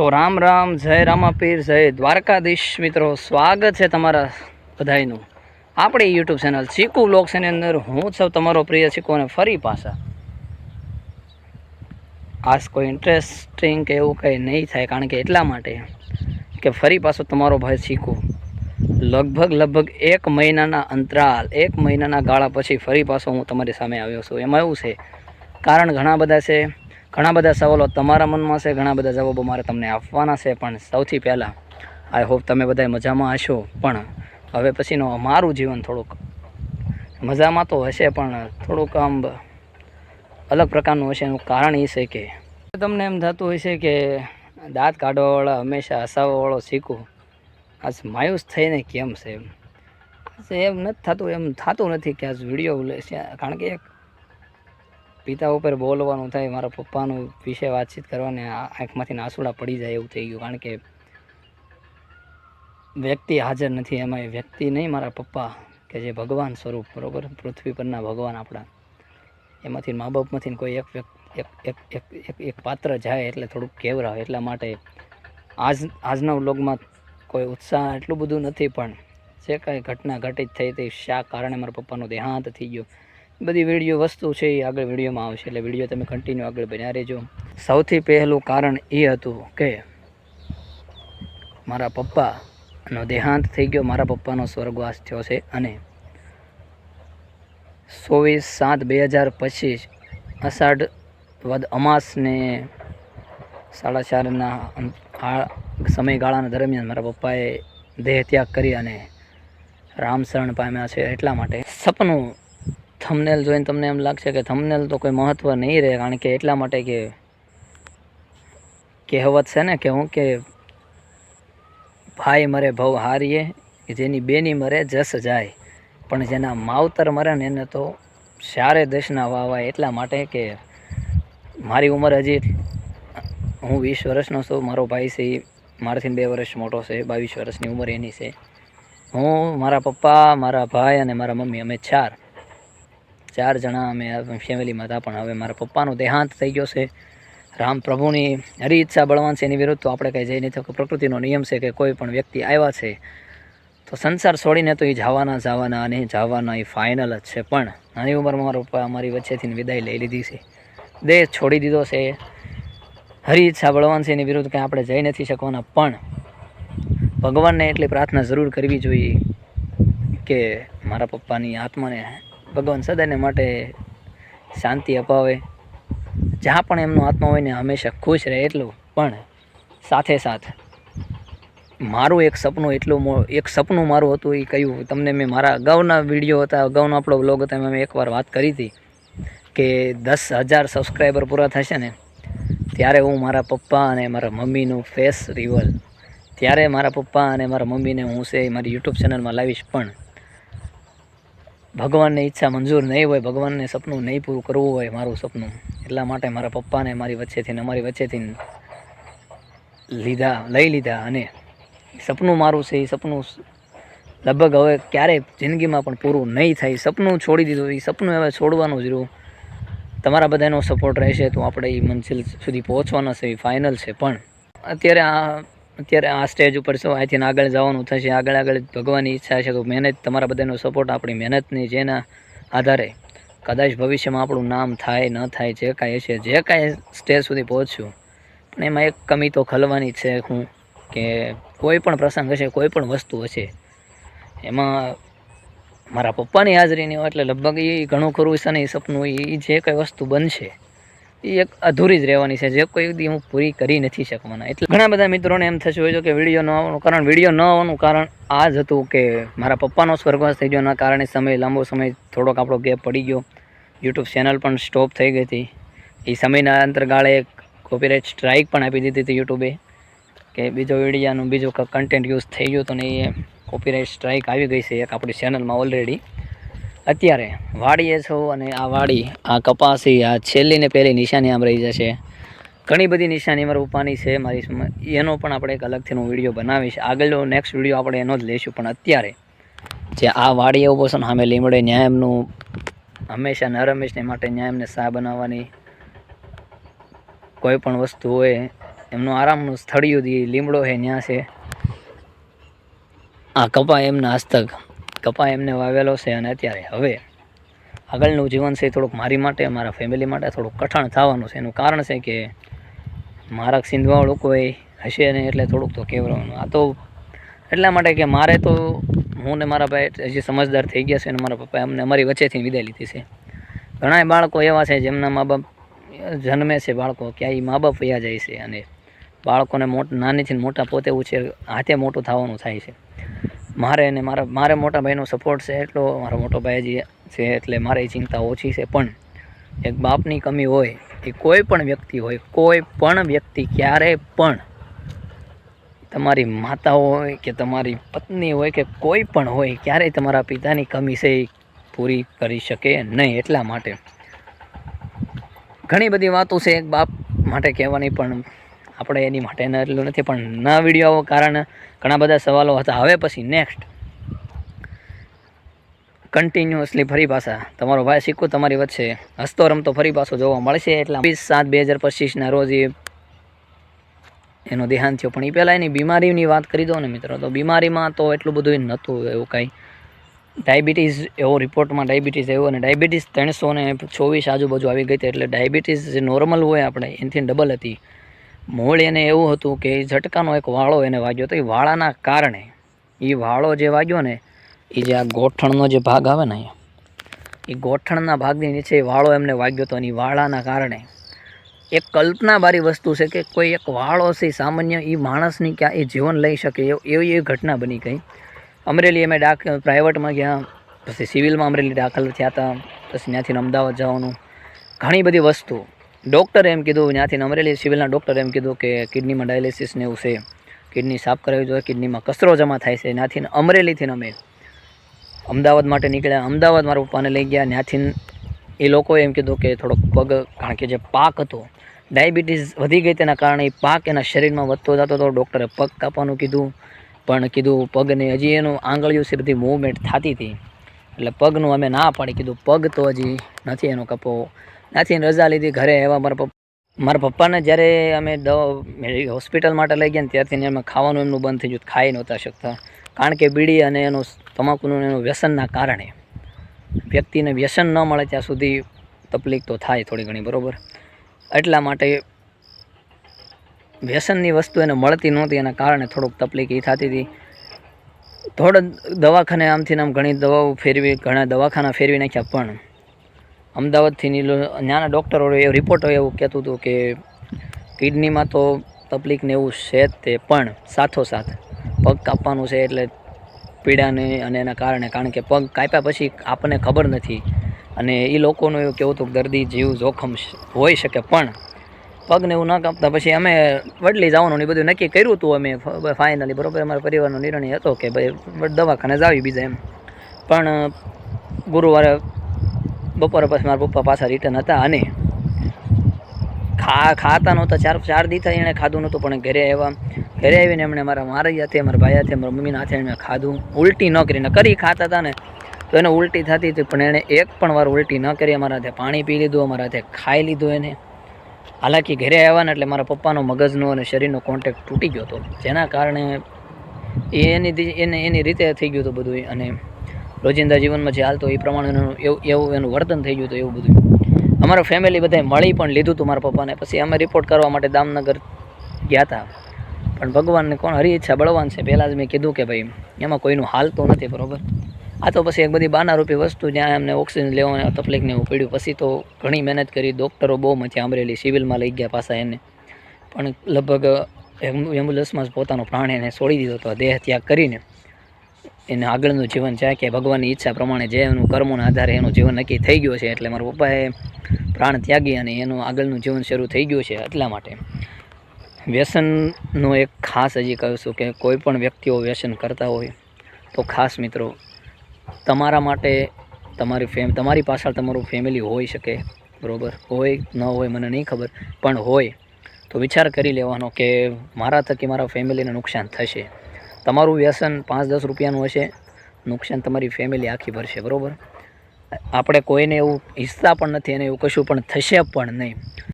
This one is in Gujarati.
તો રામ રામ, જય રામાપીર, જય દ્વારકાધીશ. મિત્રો, સ્વાગત છે તમારા બધાયનું. આપણી યુટ્યુબ ચેનલ ચીકુ બ્લોગ્સની અંદર હું સૌ તમારો પ્રિય ચીકુ અને ફરી પાછા. આજ કોઈ ઇન્ટરેસ્ટિંગ કે એવું કંઈ નહીં થાય, કારણ કે એટલા માટે કે ફરી પાછો તમારો ભાઈ ચીકુ. લગભગ લગભગ એક મહિનાના અંતરાલ, એક મહિનાના ગાળા પછી ફરી પાછો હું તમારી સામે આવ્યો છું. એમાં એવું છે, કારણ ઘણા બધા છે ઘણા બધા સવાલો તમારા મનમાં છે, ઘણા બધા જવાબો મારે તમને આપવાના છે, પણ સૌથી પહેલાં આઈ હોપ તમે બધા મજામાં હશો. પણ હવે પછીનો મારું જીવન થોડુંક મજામાં તો હશે, પણ થોડુંક આમ અલગ પ્રકારનું હશે એનું કારણ એ છે કે તમને એમ થતું હશે કે દાંત કાઢવાવાળા હંમેશા હસાવાવાળો શીખું. આજ માયુસ થઈને કેમ છે એમ? એમ નથી થતું, એમ થતું નથી કે આજ વીડિયો લેશે કારણ કે એક પિતા ઉપર બોલવાનું થાય, મારા પપ્પાનું વિશે વાતચીત કરવાને આંખમાંથી આંસુડા પડી જાય એવું થઈ ગયું. કારણ કે વ્યક્તિ હાજર નથી, એમાં એ વ્યક્તિ નહીં, મારા પપ્પા, કે જે ભગવાન સ્વરૂપ, બરોબર? પૃથ્વી પરના ભગવાન આપણા. એમાંથી મા બાપમાંથી કોઈ એક એક એક એક એક પાત્ર જાય એટલે થોડુંક કેવરાય. એટલા માટે આજ, આજના વ્લોગમાં કોઈ ઉત્સાહ એટલું બધું નથી, પણ જે કાંઈ ઘટના ઘટિત થઈ હતી, શા કારણે મારા પપ્પાનું દેહાંત થઈ ગયું? બધી વીડિયો વસ્તુ છે એ આગળ વિડીયોમાં આવશે. એટલે વીડિયો તમે કન્ટિન્યુ આગળ બન્યા રહેજો. સૌથી પહેલું કારણ એ હતું કે મારા પપ્પાનો દેહાંત થઈ ગયો. મારા પપ્પાનો સ્વર્ગવાસ થયો છે અને ચોવીસ સાત બે હજાર પચીસ અષાઢ વદ અમાસને સાડા ચારના સમયગાળાના દરમિયાન મારા પપ્પાએ દેહ ત્યાગ કરી અને રામશરણ પામ્યા છે એટલા માટે. સપનું થમનેલ જોઈને તમને એમ લાગશે કે થમનેલ તો કોઈ મહત્ત્વ નહીં રહે, કારણ કે એટલા માટે કે કહેવત છે ને કે હું કે ભાઈ મરે, ભવ હારીએ જેની બેની મરે, જસ જાય. પણ જેના માવતર મરે ને એને તો સારે દેશના વાવાય એટલા માટે કે મારી ઉંમર હજી હું વીસ વર્ષનો છું, મારો ભાઈ છે એ મારાથી બે વર્ષ મોટો છે, બાવીસ વર્ષની ઉંમર એની છે. હું, મારા પપ્પા, મારા ભાઈ અને મારા મમ્મી, અમે ચાર. ચાર જણા અમે ફેમિલીમાં હતા, પણ હવે મારા પપ્પાનો દેહાંત થઈ ગયો છે. રામ પ્રભુની હરી ઈચ્છા બળવાન છે, એની વિરુદ્ધ તો આપણે કંઈ જઈ નથી પ્રકૃતિનો નિયમ છે કે કોઈ પણ વ્યક્તિ આવ્યા છે, તો સંસાર છોડીને તો એ જવાના જવાના અને જવાના એ ફાઇનલ જ છે. પણ નાની ઉંમરમાં મારા પપ્પા અમારી વચ્ચેથી વિદાય લઈ લીધી છે. દેહ છોડી દીધો છે. હરી ઈચ્છા બળવાન છે, એની વિરુદ્ધ કંઈ આપણે જઈ નથી શકવાના. પણ ભગવાનને એટલી પ્રાર્થના જરૂર કરવી જોઈએ કે મારા પપ્પાની આત્માને ભગવાન સદાને માટે શાંતિ અપાવે. જ્યાં પણ એમનો આત્મા હોય ને હંમેશા ખુશ રહે એટલું. પણ સાથે સાથ મારું એક સપનું એટલું એક સપનું મારું હતું એ કહ્યું, તમને મેં મારા અગાઉના વીડિયો હતા, અગાઉનો આપણો બ્લોગ હતો, એમાં મેં એકવાર વાત કરી હતી કે દસ હજાર સબસ્ક્રાઈબર પૂરા થશે ને, ત્યારે હું મારા પપ્પા અને મારા મમ્મીનું ફેસ રિવલ ત્યારે મારા પપ્પા અને મારા મમ્મીને હું છે મારી યુટ્યુબ ચેનલમાં લાવીશ, પણ ભગવાનની ઈચ્છા મંજૂર નહીં હોય, ભગવાનને સપનું નહીં પૂરું કરવું હોય મારું સપનું. એટલા માટે મારા પપ્પાને મારી વચ્ચેથી અમારી વચ્ચેથી લીધા, લઈ લીધા અને સપનું મારું છે, એ સપનું લગભગ હવે ક્યારેય જિંદગીમાં પણ પૂરું નહીં થાય. સપનું છોડી દીધું, એ સપનું હવે છોડવાનું જ રહ્યું. તમારા બધાનો સપોર્ટ રહેશે તો આપણે એ મંજિલ સુધી પહોંચવાના છે, એ ફાઇનલ છે. પણ અત્યારે આ અત્યારે આ સ્ટેજ ઉપર છો અહીંથી આગળ જવાનું થશે, આગળ આગળ ભગવાનની ઈચ્છા છે તો મહેનત, તમારા બધાનો સપોર્ટ આપણી મહેનતની જેના આધારે કદાચ ભવિષ્યમાં આપણું નામ થાય, ન થાય, જે કાંઈ છે જે કાંઈ સ્ટેજ સુધી પહોંચ્યું. પણ એમાં એક કમી તો ખલવાની છે હું, કે કોઈ પણ પ્રસંગ હશે, કોઈ પણ વસ્તુ હશે, એમાં મારા પપ્પાની હાજરી નહીં હોય એટલે લગભગ એ ઘણું ખરું છે ને એ સપનું એ જે કંઈ વસ્તુ બનશે એ એક અધૂરી જ રહેવાની છે. જે કોઈ દી હું પૂરી કરી નથી શકવાના. એટલે ઘણા બધા મિત્રોને એમ થશે હોય છે કે વીડિયો ન આવવાનું કારણ, વીડિયો ન આવવાનું કારણ આ જ હતું કે મારા પપ્પાનો સ્વર્ગવાસ થઈ ગયો એના કારણે સમય, લાંબો સમય થોડોક આપણો ગેપ પડી ગયો. યુટ્યુબ ચેનલ પણ સ્ટોપ થઈ ગઈ હતી. એ સમયના અંતરગાળે એક કોપીરાઇટ સ્ટ્રાઇક પણ આપી દીધી હતી યુટ્યુબે કે બીજો વિડીયાનું બીજો કન્ટેન્ટ યુઝ થઈ ગયું હતું ને એ કોપીરાઇટ સ્ટ્રાઇક આવી ગઈ છે એક આપણી ચેનલમાં ઓલરેડી અત્યારે વાડીએ છો અને આ વાડી, આ કપાસી, આ છેલ્લી ને પહેલી નિશાની આમ રહી જશે. ઘણી બધી નિશાની અમારે ઉપાની છે. મારી એનો પણ આપણે એક અલગથી હું વીડિયો બનાવીશ. આગળનો નેક્સ્ટ વીડિયો આપણે એનો જ લઈશું. પણ અત્યારે જે આ વાડીએ ઊભો છે ને, સામે લીમડે ન્યાય એમનું હંમેશા નરમેશને રમેશને માટે ન્યાય એમને સા બનાવવાની કોઈ પણ વસ્તુ હોય, એમનું આરામનું સ્થળિયું લીમડો છે ત્યાં છે. આ કપા એમના હસ્તક કપા એમને વાવેલો છે અને અત્યારે હવે આગળનું જીવન છે થોડુંક મારી માટે, મારા ફેમિલી માટે થોડુંક કઠણ થવાનું છે. એનું કારણ છે કે મારા સિંધવા લોકોએ હશે ને એટલે થોડુંક તો કહેવાનું આ તો એટલા માટે કે મારે તો હું ને મારા ભાઈ હજી સમજદાર થઈ ગયા છે અને મારા પપ્પાએ અમને અમારી વચ્ચેથી વિદાય લીધી છે. ઘણા બાળકો એવા છે જેમના મા બાપ જન્મે છે બાળકો, ક્યાંય મા બાપ વયા જાય છે અને બાળકોને મોટ, નાનીથી મોટા પોતે ઉછેર, હાથે મોટું થવાનું થાય છે. મારે અને મારા મારે મોટા ભાઈનો સપોર્ટ છે એટલો, મારો મોટો ભાઈ જે છે એટલે મારે ચિંતા ઓછી છે. પણ એક બાપની કમી હોય, એ કોઈ પણ વ્યક્તિ હોય, કોઈ પણ વ્યક્તિ ક્યારેય પણ તમારી માતા હોય કે તમારી પત્ની હોય કે કોઈ પણ હોય, ક્યારેય તમારા પિતાની કમી છે એ પૂરી કરી શકે નહીં એટલા માટે. ઘણી બધી વાતો છે એક બાપ માટે કહેવાની, પણ આપણે એની માટે એટલું નથી, પણ ના વીડિયો કારણે ઘણા બધા સવાલો હતા. હવે પછી નેક્સ્ટ કન્ટિન્યુઅસલી ફરી પાછા. તમારો ભાઈ સિક્કુ તમારી વચ્ચે હસતો રમતો ફરી પાછો જોવા મળશે એટલે વીસ સાત બે હજાર પચીસના રોજ એનો દેહાંત થયો. પણ એ પહેલાં એની બીમારીની વાત કરી દો ને મિત્રો, તો બીમારીમાં તો એટલું બધું નહોતું એવું કાંઈ. ડાયાબિટીસ એવો રિપોર્ટમાં ડાયાબિટીસ એવું અને ડાયાબિટીસ ત્રણસો ને ચોવીસ આજુબાજુ આવી ગઈ હતી, એટલે ડાયાબિટીસ જે નોર્મલ હોય આપણે, એનાથી ડબલ હતી. મૂળ એને એવું હતું કે એ ઝટકાનો એક વાળો એને વાગ્યો હતો. એ વાળાના કારણે એ વાળો જે વાગ્યો ને એ જે આ ગોઠણનો જે ભાગ આવે ને એ ગોઠણના ભાગની નીચે એ વાળો એમને વાગ્યો હતો અને વાળાના કારણે એક કલ્પનાબારી વસ્તુ છે કે કોઈ એક વાળો છે સામાન્ય એ માણસની ક્યાં એ જીવન લઈ શકે એવી એ ઘટના બની ગઈ. અમરેલી અમે ડાક, પ્રાઇવેટમાં ગયા, પછી સિવિલમાં અમરેલી દાખલ થયા હતા, પછી ત્યાંથી અમદાવાદ જવાનું. ઘણી બધી વસ્તુ ડૉક્ટરે એમ કીધું, ત્યાંથી અમરેલી સિવિલના ડૉક્ટરે એમ કીધું કે કિડનીમાં ડાયાલિસિસને એવું છે. કિડની સાફ કરાવી જોઈએ, કિડનીમાં કચરો જમા થાય છે. ત્યાંથી અમરેલીથી અમે અમદાવાદ માટે નીકળ્યા. અમદાવાદ મારા પપ્પાને લઈ ગયા. ત્યાંથી એ લોકોએ એમ કીધું કે થોડોક પગ, કારણ કે જે પાક હતો, ડાયાબિટીસ વધી ગઈ તેના કારણે એ પાક એના શરીરમાં વધતો જતો હતો. ડૉક્ટરે પગ કાપવાનું કીધું, પણ કીધું પગને હજી એનું આંગળીઓ છે બધી મૂવમેન્ટ થતી હતી. એટલે પગનું અમે ના પાડી. કીધું, પગ તો હજી નથી એનો કપો. ત્યાંથી રજા લીધી ઘરે આવ્યા મારા પપ્પા, મારા પપ્પાને જ્યારે અમે દવા હોસ્પિટલ માટે લઈ ગયા ત્યારથી અમે ખાવાનું એમનું બંધ થઈ ગયું, ખાઈ નહોતા શકતા. કારણ કે બીડી અને એનું તમાકુનું એનું વ્યસનના કારણે વ્યક્તિને વ્યસન ન મળે ત્યાં સુધી તકલીફ તો થાય થોડી ઘણી, બરાબર? એટલા માટે વ્યસનની વસ્તુ એને મળતી નહોતી, એના કારણે થોડુંક તકલીફ એ થતી હતી. થોડા દવાખાને આમથી આમ ઘણી દવાઓ ફેરવી, ઘણા દવાખાના ફેરવી નાખ્યા, પણ અમદાવાદથી નીલો ત્યાંના ડૉક્ટરો એ રિપોર્ટો એવું કહેતું હતું કે કિડનીમાં તો તકલીફ ને એવું છે જ તે, પણ સાથોસાથ પગ કાપવાનું છે એટલે પીડાને અને એના કારણે, કારણ કે પગ કાપ્યા પછી આપણને ખબર નથી. અને એ લોકોનું એવું કહેવું હતું દર્દી જીવ જોખમ હોઈ શકે, પણ પગને એવું ન કાપતા પછી અમે વડલી જવાનું એ બધું નક્કી કર્યું હતું અમે ફાઇનલી બરોબર, અમારા પરિવારનો નિર્ણય હતો કે ભાઈ દવાખાને જ આવી બીજા એમ. પણ ગુરુવારે બપોરે પછી મારા પપ્પા પાછા રિટર્ન હતા અને ખા, ખાતા નહોતા, ચાર ચાર દી થાય એણે ખાધું નહોતું, પણ ઘરે આવ્યા. ઘરે આવીને એમણે મારા મારા હાથે મારા ભાઈ હાથે મારા મમ્મીના હાથે એમણે ખાધું. ઉલટી ન કરીને કરી ખાતા હતા ને, તો એને ઉલટી થતી હતી, પણ એણે એક પણ વાર ઉલટી ન કરી, અમારા હાથે પાણી પી લીધું, અમારા હાથે ખાઈ લીધું એને. હાલાકી ઘરે આવ્યા ને એટલે મારા પપ્પાનો મગજનો અને શરીરનો કોન્ટેક્ટ તૂટી ગયો હતો, જેના કારણે એની એને, એની રીતે થઈ ગયું હતું બધું અને રોજિંદા જીવનમાં જે હાલતો એ પ્રમાણેનું એવું એવું એનું વર્તન થઈ ગયું હતું એવું બધું. અમારા ફેમિલી બધાએ મળી પણ લીધું હતું મારા પપ્પાને. પછી અમે રિપોર્ટ કરવા માટે દામનગર ગયા હતા પણ ભગવાનને કોણ? હરી ઈચ્છા બળવાન છે. પહેલાં જ મેં કીધું કે ભાઈ, એમાં કોઈનું હાલતું નથી, બરોબર? આ તો પછી એક બધી બાના રૂપી વસ્તુ જ્યાં એમને ઓક્સિજન લેવાની તકલીફ ને એવું પડ્યું. પછી તો ઘણી મહેનત કરી ડૉક્ટરો બહુ મચી આંબરેલી સિવિલમાં લઈ ગયા પાછા એને. પણ લગભગ એમ- એમ્બ્યુલન્સમાં જ પોતાનો પ્રાણ એને છોડી દીધો હતો દેહ ત્યાગ કરીને. એને આગળનું જીવન છે કે ભગવાનની ઈચ્છા પ્રમાણે જે એનું કર્મોના આધારે એનું જીવન નક્કી થઈ ગયું છે એટલે મારા પપ્પાએ પ્રાણ ત્યાગી અને એનું આગળનું જીવન શરૂ થઈ ગયું છે એટલા માટે. વ્યસનનો એક ખાસ હજી કહું છું કે કોઈ પણ વ્યક્તિઓ વ્યસન કરતા હોય તો ખાસ મિત્રો, તમારા માટે તમારી ફેમ, તમારી પાછળ તમારું ફેમિલી હોઈ શકે, બરાબર? હોય, ન હોય મને નહીં ખબર, પણ હોય. તો વિચાર કરી લેવાનો કે મારા થકી મારા ફેમિલીને નુકસાન થશે. તમારું વ્યસન પાંચ દસ રૂપિયાનું હશે. નુકસાન તમારી ફેમિલી આખી ભરશે, બરાબર? આપણે કોઈને એવું ઈચ્છતા પણ નથી અને એવું કશું પણ થશે પણ નહીં.